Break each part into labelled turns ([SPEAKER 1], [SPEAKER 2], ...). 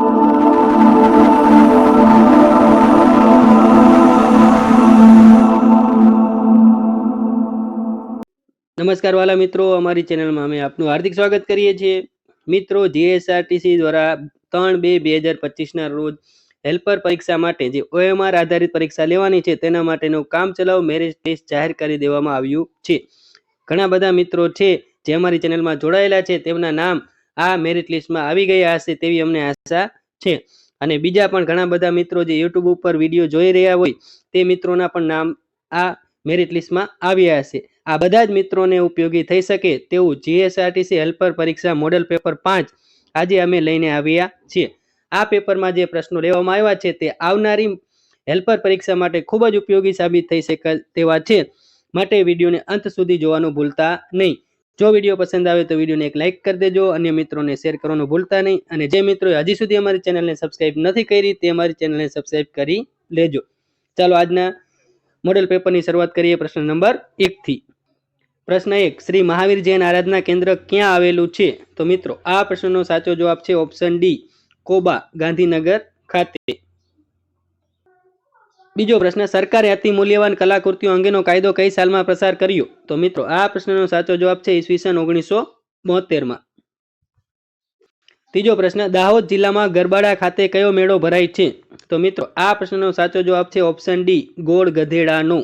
[SPEAKER 1] નમસ્કાર વાલા મિત્રો, અમારી ચેનલમાં અમે આપનું હાર્દિક સ્વાગત કરીએ છીએ. મિત્રો, જીએસઆરટીસી દ્વારા ત્રણ બે બે હજાર પચીસના રોજ હેલ્પર પરીક્ષા માટે જે ઓએમઆર આધારિત પરીક્ષા લેવાની છે, તેના માટેનું કામ ચલાવ મેરેજ ટેસ્ટ જાહેર કરી દેવામાં આવ્યું છે. ઘણા બધા મિત્રો છે, જે અમારી ચેનલમાં જોડાયેલા છે, તેમના નામ આ મેરિટ લિસ્ટમાં આવી ગયા હશે તેવી અમને આશા છે. અને બીજા પણ ઘણા બધા મિત્રો જે યુટ્યુબ ઉપર વીડિયો જોઈ રહ્યા હોય, તે મિત્રોના પણ નામ આ મેરિટ લિસ્ટમાં આવ્યા હશે. આ બધા જ મિત્રોને ઉપયોગી થઈ શકે તેવું જીએસઆરટીસી હેલ્પર પરીક્ષા મોડેલ પેપર પાંચ આજે અમે લઈને આવ્યા છીએ. આ પેપરમાં જે પ્રશ્નો લેવામાં આવ્યા છે તે આવનારી હેલ્પર પરીક્ષા માટે ખૂબ જ ઉપયોગી સાબિત થઈ શકે તેવા છે. માટે વિડીયોને અંત સુધી જોવાનું ભૂલતા નહીં. જો વીડિયો પસંદ આવે તો વિડીયોને એક લાઇક કરી દેજો, અન્ય મિત્રોને શેર કરવાનું ભૂલતા નહીં, અને જે મિત્રોએ હજી સુધી અમારી ચેનલને સબસ્ક્રાઇબ નથી કરી, તે અમારી ચેનલને સબસ્ક્રાઇબ કરી લેજો. ચાલો આજના મોડેલ પેપરની શરૂઆત કરીએ પ્રશ્ન નંબર એકથી પ્રશ્ન એક, શ્રી મહાવીર જૈન આરાધના કેન્દ્ર ક્યાં આવેલું છે? તો મિત્રો, આ પ્રશ્નનો સાચો જવાબ છે ઓપ્શન ડી કોબા, ગાંધીનગર ખાતે. બીજો પ્રશ્ન, સરકારે અતિ મૂલ્યવાન કલાકૃતિઓ અંગેનો કાયદો કઈ સાલમાં પસાર કર્યો? તો મિત્રો, આ પ્રશ્નનો સાચો જવાબ છે ઈસવીસન ઓગણીસો બોતેરમાં ત્રીજો પ્રશ્ન, દાહોદ જિલ્લામાં ગરબાડા ખાતે કયો મેળો ભરાય છે? તો મિત્રો, આ પ્રશ્નનો સાચો જવાબ છે ઓપ્શન ડી, ગોળ ગધેડાનો.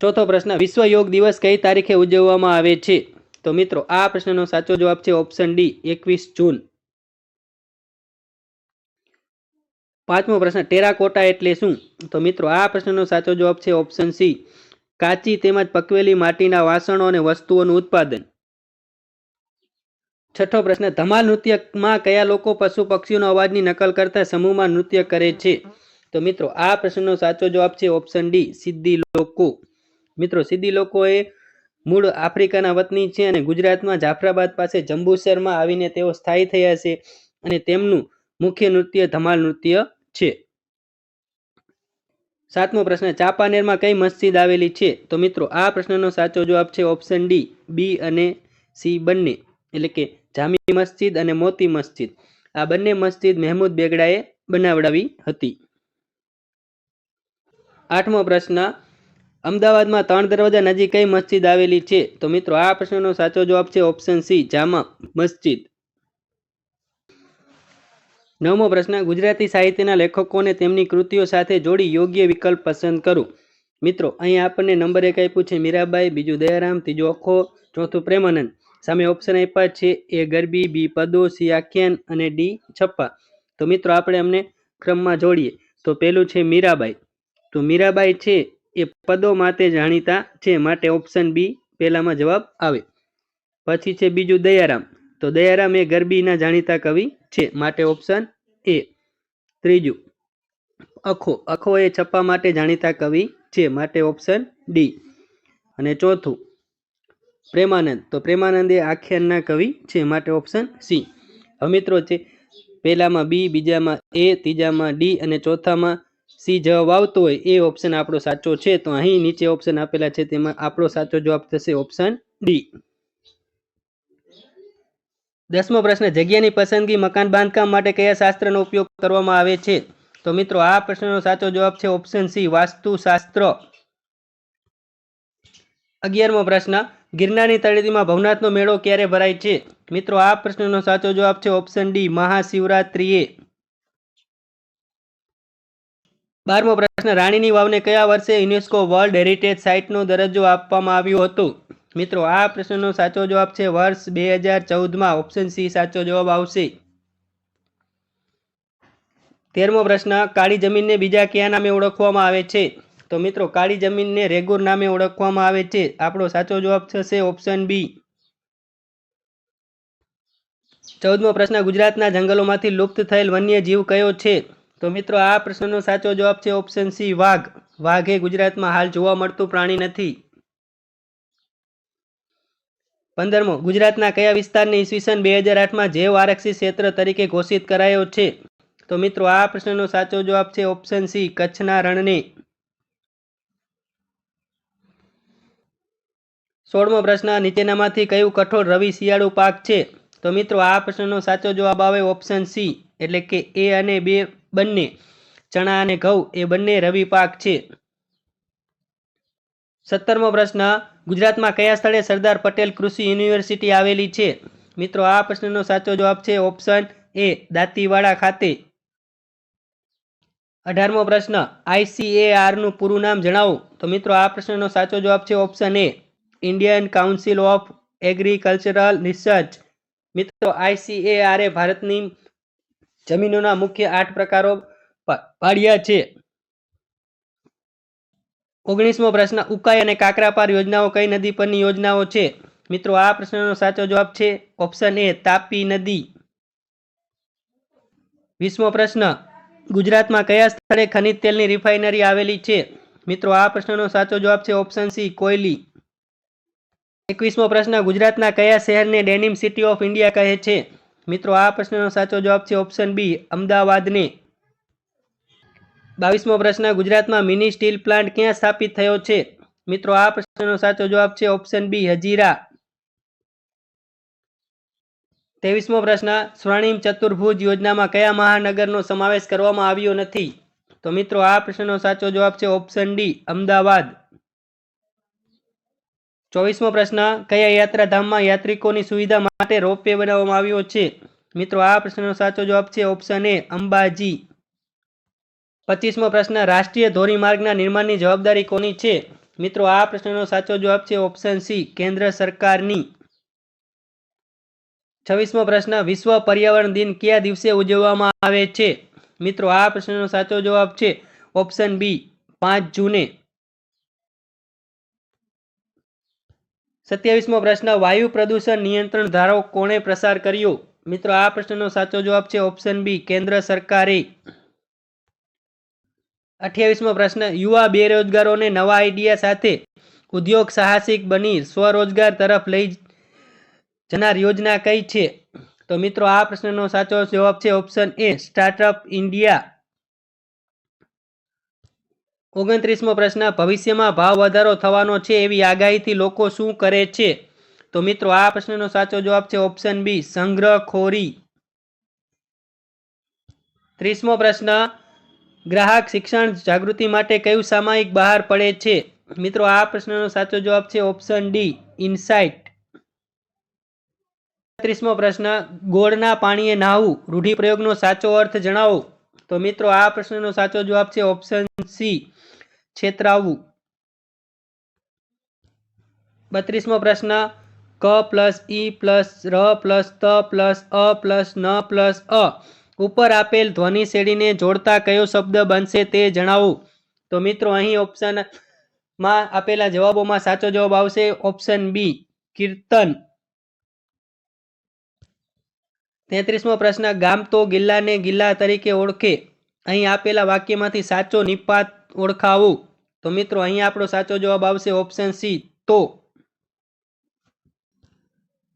[SPEAKER 1] ચોથો પ્રશ્ન, વિશ્વ યોગ દિવસ કઈ તારીખે ઉજવવામાં આવે છે? તો મિત્રો, આ પ્રશ્નનો સાચો જવાબ છે ઓપ્શન ડી, એકવીસ જૂન. પાંચમો પ્રશ્ન ટેરાકોટા એટલે શું? તો મિત્રો, આ પ્રશ્નનો સાચો જવાબ છે ઓપ્શન સી, કાચી તેમજ પકવેલી માટીના વાસણો અને વસ્તુઓનું ઉત્પાદન. છઠ્ઠો પ્રશ્ન, ધમાલ નૃત્યમાં કયા લોકો પશુ પક્ષીઓનો અવાજની નકલ કરતા સમૂહમાં નૃત્ય કરે છે? તો મિત્રો, આ પ્રશ્નનો સાચો જવાબ છે ઓપ્શન ડી, સિદ્ધી લોકો. મિત્રો, સિદ્ધિ લોકો એ મૂળ આફ્રિકાના વતની છે અને ગુજરાતમાં જાફરાબાદ પાસે જંબુસરમાં આવીને તેઓ સ્થાયી થયા છે અને તેમનું મુખ્ય નૃત્ય ધમાલ નૃત્ય છે. સાતમો પ્રશ્ન, ચાંપાનેરમાં કઈ મસ્જિદ આવેલી છે? તો મિત્રો, આ પ્રશ્નનો સાચો જવાબ છે ઓપ્શન ડી બી અને સી બંને. એટલે કે જામી મસ્જિદ અને મોતી મસ્જિદ. આ બંને મસ્જિદ મહેમૂદ બેગડાએ બનાવડાવી હતી. આઠમો પ્રશ્ન, અમદાવાદમાં ત્રણ દરવાજા નજીક કઈ મસ્જિદ આવેલી છે? તો મિત્રો, આ પ્રશ્નનો સાચો જવાબ છે ઓપ્શન સી જામા મસ્જિદ. નવમો પ્રશ્ન, ગુજરાતી સાહિત્યના લેખકોને તેમની કૃતિઓ સાથે જોડી યોગ્ય વિકલ્પ પસંદ કરો. મિત્રો, અહીં આપણને નંબર એક આપ્યું છે, મીરાબાઈ, બીજું દયારામ, ત્રીજું અખો, ચોથું પ્રેમાનંદ. સામે ઓપ્શન આપ્યા છે, એ ગરબી, બી પદો, સી આખ્યાન અને ડી છપ્પા. તો મિત્રો, આપણે અમને ક્રમમાં જોડીએ. તો પહેલું છે મીરાબાઈ. તો મીરાબાઈ છે, એ પદો માટે જાણીતા છે, માટે ઓપ્શન બી પહેલામાં જવાબ આવે. પછી છે બીજું દયારામ. તો દયારામ એ ગરબીના જાણીતા કવિ છે. માટે ઓપ્શન એ. ત્રીજું, અખો. અખો એ છપ્પા માટે જાણીતા કવિ છે. માટે ઓપ્શન ડી. અને ચોથું, પ્રેમાનંદ. તો પ્રેમાનંદ એ આખ્યાનના કવિ છે. માટે ઓપ્શન સી. હવે મિત્રો છે પહેલામાં બી, બીજામાં એ, ત્રીજામાં ડી અને ચોથામાં સી જવાબ આવતો હોય એ ઓપ્શન આપણો સાચો છે. તો અહીં નીચે ઓપ્શન આપેલા છે. તેમાં આપણો સાચો જવાબ થશે ઓપ્શન ડી. દસમો પ્રશ્ન, જગ્યાની પસંદગી મકાન બાંધકામ માટે કયા શાસ્ત્રનો ઉપયોગ કરવામાં આવે છે? તો મિત્રો, આ પ્રશ્નનો સાચો જવાબ છે ઓપ્શન સી, વાસ્તુશાસ્ત્ર. અગિયારમો પ્રશ્ન, ગિરનારની તળેટીમાં ભવનાથનો મેળો ક્યારે ભરાય છે? મિત્રો, આ પ્રશ્નનો સાચો જવાબ છે ઓપ્શન ડી, મહાશિવરાત્રિએ. બારમો પ્રશ્ન, રાણીની વાવને કયા વર્ષે યુનેસ્કો વર્લ્ડ હેરિટેજ સાઇટનો દરજ્જો આપવામાં આવ્યો હતો? મિત્રો, આ પ્રશ્નનો સાચો જવાબ છે વર્ષ બે હજાર ચૌદમાં ઓપ્શન સી સાચો જવાબ આવશે. તેરમો પ્રશ્ન, કાળી જમીનને બીજા કયા નામે ઓળખવામાં આવે છે? તો મિત્રો, કાળી જમીનને રેગુર નામે ઓળખવામાં આવે છે. આપણો સાચો જવાબ થશે ઓપ્શન બી ચૌદમો પ્રશ્ન, ગુજરાતના જંગલોમાંથી લુપ્ત થયેલ વન્ય જીવ કયો છે? તો મિત્રો, આ પ્રશ્નનો સાચો જવાબ છે ઓપ્શન સી વાઘ. વાઘ એ ગુજરાતમાં હાલ જોવા મળતું પ્રાણી નથી. પંદરમો, ગુજરાતના કયા વિસ્તારને ઈસવીસન બે હજાર આઠમાં જૈવ આરક્ષિત ક્ષેત્ર તરીકે ઘોષિત કરાયો છે? તો મિત્રો, આ પ્રશ્નનો સાચો જવાબ છે ઓપ્શન સી, કચ્છના રણને. સોળમો પ્રશ્ન, નીચેનામાંથી કયું કઠોળ રવિ શિયાળુ પાક છે? તો મિત્રો, આ પ્રશ્નનો સાચો જવાબ આવે ઓપ્શન સી, એટલે કે એ અને બે બંને, ચણા અને ઘઉં, એ બંને રવિ પાક છે. સત્તરમો પ્રશ્ન, ગુજરાતમાં કયા સ્થળે સરદાર પટેલ કૃષિ યુનિવર્સિટી આવેલી છે? મિત્રો, આ પ્રશ્નનો સાચો જવાબ છે ઓપ્શન એ, દાંતીવાડા ખાતે. અઢારમો પ્રશ્ન આઈસીએઆરનું પૂરું નામ જણાવો. તો મિત્રો, આ પ્રશ્નનો સાચો જવાબ છે option A, Indian council of agricultural research. મિત્રો આઈસીએઆરએ ભારતની જમીનોના મુખ્ય આઠ પ્રકારો પાડ્યા છે. ઓગણીસમો પ્રશ્ન, ઉકાઈ અને કાકરાપાર યોજનાઓ કઈ નદી પરની યોજનાઓ છે? મિત્રો, આ પ્રશ્નનો સાચો જવાબ છે ઓપ્શન એ તાપી નદી. વીસમો પ્રશ્ન, ગુજરાતમાં કયા સ્થળે ખનિજ તેલની રિફાઇનરી આવેલી છે? મિત્રો, આ પ્રશ્નનો સાચો જવાબ છે ઓપ્શન સી, કોયલી. એકવીસમો પ્રશ્ન, ગુજરાતના કયા શહેરને ડેનિમ સિટી ઓફ ઇન્ડિયા કહે છે? મિત્રો, આ પ્રશ્નનો સાચો જવાબ છે ઓપ્શન બી, અમદાવાદને. બાવીસમો પ્રશ્ન, ગુજરાતમાં મિની સ્ટીલ પ્લાન્ટ ક્યાં સ્થાપિત થયો છે? મિત્રો, આ પ્રશ્નનો સાચો જવાબ છે ઓપ્શન બી, હજીરા. ત્રેવીસમો પ્રશ્ન, સ્વર્ણિમ ચતુર્ભુજ યોજનામાં કયા મહાનગરનો સમાવેશ કરવામાં આવ્યો નથી? તો મિત્રો, આ પ્રશ્નનો સાચો જવાબ છે ઓપ્શન ડી, અમદાવાદ. ચોવીસમો પ્રશ્ન, કયા યાત્રાધામમાં યાત્રિકોની સુવિધા માટે રોપવે બનાવવામાં આવ્યો છે? મિત્રો, આ પ્રશ્નનો સાચો જવાબ છે ઓપ્શન એ, અંબાજી. પચીસમો પ્રશ્ન, રાષ્ટ્રીય ધોરીમાર્ગના નિર્માણની જવાબદારી કોની છે? મિત્રો, આ પ્રશ્નનો સાચો જવાબ છે ઓપ્શન સી, કેન્દ્ર સરકારની. છવ્વીસમો પ્રશ્ન, વિશ્વ પર્યાવરણ દિન કયા દિવસે ઉજવવામાં આવે છે? મિત્રો, આ પ્રશ્નનો સાચો જવાબ છે ઓપ્શન બી, પાંચ જૂને. સત્યાવીસમો પ્રશ્ન, વાયુ પ્રદૂષણ નિયંત્રણ ધારો કોણે પ્રસાર કર્યો? મિત્રો, આ પ્રશ્નનો સાચો જવાબ છે ઓપ્શન બી, કેન્દ્ર સરકારે. અઠ્યાવીસમો પ્રશ્ન, યુવા બેરોજગારોને નવા આઈડિયા સાથે ઉદ્યોગ સાહસિક બની સ્વરોજગાર તરફ લઈ જનાર યોજના કઈ છે? તો મિત્રો, આ પ્રશ્નનો સાચો જવાબ છે ઓપ્શન એ સ્ટાર્ટઅપ ઇન્ડિયા ઓગણત્રીસમો પ્રશ્ન, ભવિષ્યમાં ભાવ વધારો થવાનો છે એવી આગાહીથી લોકો શું કરે છે? તો મિત્રો, આ પ્રશ્નનો સાચો જવાબ છે ઓપ્શન બી સંગ્રહખોરી. ત્રીસમો પ્રશ્ન ગ્રાહક શિક્ષણ જાગૃતિ માટે કયું સામાયિક બહાર પડે છે? મિત્રો, આ પ્રશ્નનો સાચો જવાબ છે ઓપ્શન ડી, ઇનસાઇટ. ત્રીસમો પ્રશ્ન, ગોળના પાણીએ નાહવું, રૂઢિપ્રયોગનો સાચો અર્થ જણાવો. તો મિત્રો, આ પ્રશ્નનો સાચો જવાબ છે ઓપ્શન સી, છેતરાવવું. બત્રીસમો પ્રશ્ન, ક પ્લસ ઈ પ્લસ ર પ્લસ ત પ્લસ અ પ્લસ ન પ્લસ અ. ઉપર આપેલ ધ્વનિ શ્રેણીને જોડતા કયો શબ્દ બનશે તે જણાવો. તો મિત્રો, અહીં ઓપ્શનમાં આપેલા જવાબોમાં સાચો જવાબ આવશે ઓપ્શન બી કીર્તન. તેત્રીસમો પ્રશ્ન, ગામ તો ગિલ્લાને ગિલ્લા તરીકે ઓળખે. અહીં આપેલા વાક્યમાંથી સાચો નિપાત ઓળખાવો. તો મિત્રો, અહીં આપણો સાચો જવાબ આવશે ઓપ્શન સી તો.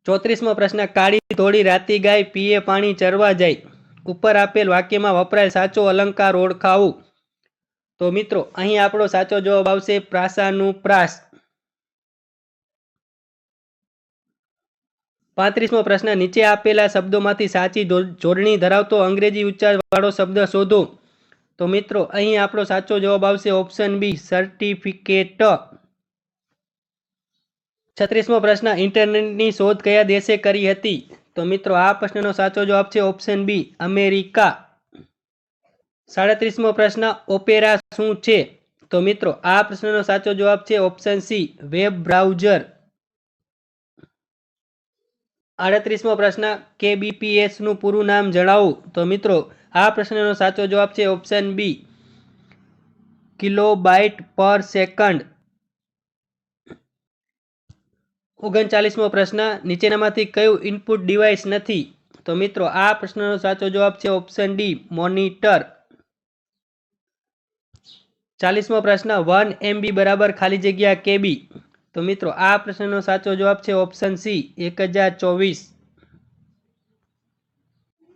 [SPEAKER 1] ચોત્રીસમો પ્રશ્ન, કાળી ધોળી રાતી ગાય પીએ પાણી ચરવા જાય. ઉપર આપેલ વાક્યમાં વપરાય સાચો અલંકાર ઓળખાવું. તો મિત્રો, અહીં આપણો સાચો જવાબ આવશે પ્રાસાનું પ્રાસ પાંત્રીસમો પ્રશ્ન, નીચે આપેલા શબ્દોમાંથી સાચી જોડણી ધરાવતો અંગ્રેજી ઉચ્ચાર વાળો શબ્દ શોધો. તો મિત્રો, અહીં આપણો સાચો જવાબ આવશે ઓપ્શન બી, સર્ટિફિકેટ. છત્રીસમો પ્રશ્ન, ઇન્ટરનેટની શોધ કયા દેશે કરી હતી? તો મિત્રો, આ પ્રશ્નનો સાચો જવાબ છે ઓપ્શન બી અમેરિકા. સાડત્રીસમો પ્રશ્ન ઓપેરા શું છે? તો મિત્રો, આ પ્રશ્નનો સાચો જવાબ છે ઓપ્શન સી વેબ બ્રાઉઝર આડત્રીસમો પ્રશ્ન કેબીપીએસનું પૂરું નામ જણાવો. તો મિત્રો, આ પ્રશ્નનો સાચો જવાબ છે option B kilobyte per second. ઓગણચાલીસમો પ્રશ્ન, નીચેનામાંથી કયું ઇનપુટ ડિવાઇસ નથી? તો મિત્રો, આ પ્રશ્નનો સાચો જવાબ છે ઓપ્શન ડી મોનિટર ચાલીસમો પ્રશ્ન વન એમબી બરાબર ખાલી જગ્યા કેબી? તો મિત્રો, આ પ્રશ્નનો સાચો જવાબ છે ઓપ્શન સી એક હજાર ચોવીસ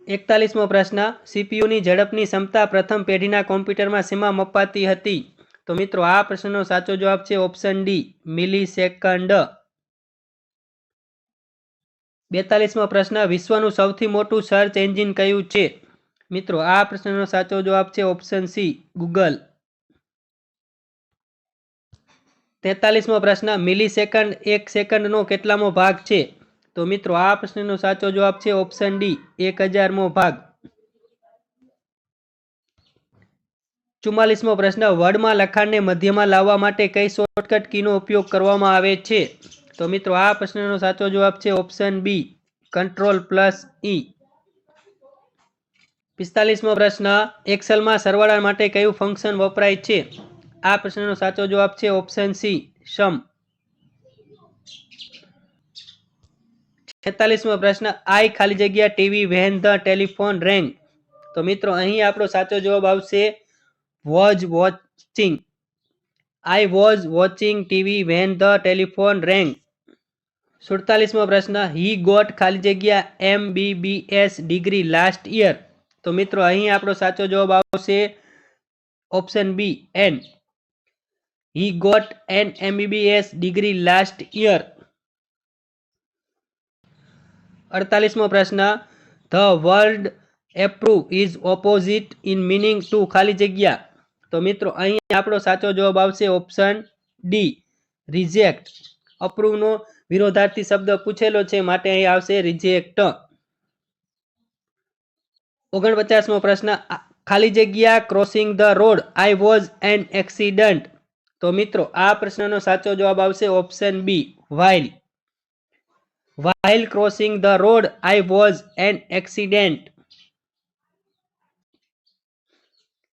[SPEAKER 1] એકતાલીસમો પ્રશ્ન સીપીયુની ઝડપની ક્ષમતા પ્રથમ પેઢીના કોમ્પ્યુટરમાં સીમા મપાતી હતી? તો મિત્રો, આ પ્રશ્નનો સાચો જવાબ છે ઓપ્શન ડી મિલી સેકન્ડ બેતાલીસમો પ્રશ્ન, વિશ્વનું સૌથી મોટું સર્ચ એન્જિન કયું છે? મિત્રો, આ પ્રશ્નનો સાચો જવાબ છે ઓપ્શન સી ગૂગલ તેતાલીસમો પ્રશ્ન મિલી સેકન્ડ એક સેકન્ડનો કેટલામો ભાગ છે? તો મિત્રો, આ પ્રશ્નનો સાચો જવાબ છે ઓપ્શન ડી એક હજારમો ભાગ. ચુમ્માલીસમો પ્રશ્ન, વર્ડમાં લખાણને મધ્યમાં લાવવા માટે કઈ શોર્ટકટ કીનો ઉપયોગ કરવામાં આવે છે? તો મિત્રો, આ પ્રશ્નનો સાચો જવાબ છે option B control plus E પિસ્તાલીસમો પ્રશ્ન એક્સેલમાં સરવાળા માટે કયું ફંક્શન વપરાય છે? આ પ્રશ્નનો સાચો જવાબ છે ઓપ્શન સી સમ છેતાલીસમો પ્રશ્ન આઈ ખાલી જગ્યા TV when the telephone rang તો મિત્રો, અહીં આપણો સાચો જવાબ આવશે was watching I was watching TV when the telephone rang સુડતાલીસમો પ્રશ્ન હી ગોટ ખાલી જગ્યા એમ ડિગ્રી લાસ્ટ યર તો મિત્રો, અહીં આપણો સાચો જવાબ આવશે option B an he got an MBBS degree last year અડતાલીસમો પ્રશ્ન the world approve is opposite in meaning to ખાલી જગ્યા. તો મિત્રો, અહીં આપણો સાચો જવાબ આવશે ઓપ્શન ડી રિજેક્ટ અપ્રૂવનો વિરોધાર્થી શબ્દ પૂછેલો છે, માટે અહીં આવશે રિજેક્ટ ઓગણપચાસમો પ્રશ્ન ખાલી જગ્યા crossing the road I was an accident તો મિત્રો, આ પ્રશ્નનો સાચો જવાબ આવશે option B while while crossing the road I was an accident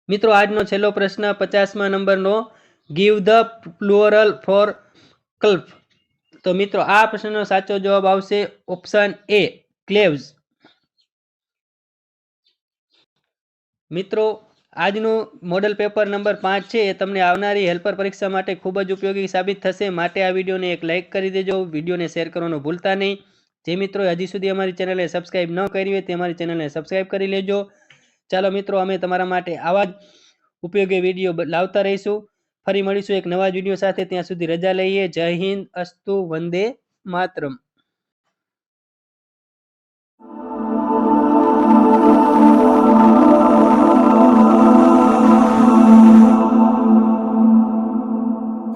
[SPEAKER 1] મિત્રો, આજનો છેલ્લો પ્રશ્ન પચાસમા નંબરનો give the plural for calf. તો મિત્રો, આ પ્રશ્નનો સાચો જવાબ આવશે ઓપ્શન એ ક્લેવ્સ મિત્રો, આજનું મોડલ પેપર નંબર પાંચ છે, એ તમને આવનારી હેલ્પર પરીક્ષા માટે ખૂબ જ ઉપયોગી સાબિત થશે. માટે આ વિડીયોને એક લાઇક કરી દેજો. વિડીયોને શેર કરવાનું ભૂલતા નહીં. જે મિત્રો હજી સુધી અમારી ચેનલને સબસ્ક્રાઇબ ન કરી હોય, તે અમારી ચેનલને સબસ્ક્રાઇબ કરી લેજો. ચાલો મિત્રો, અમે તમારા માટે આવા જ ઉપયોગી વીડિયો લાવતા રહીશું. ફરી મળીશું એક નવા જ વીડિયો સાથે. ત્યાં સુધી રજા લઈએ. જય હિન્દ. અસ્તુ વંદે માતરમ.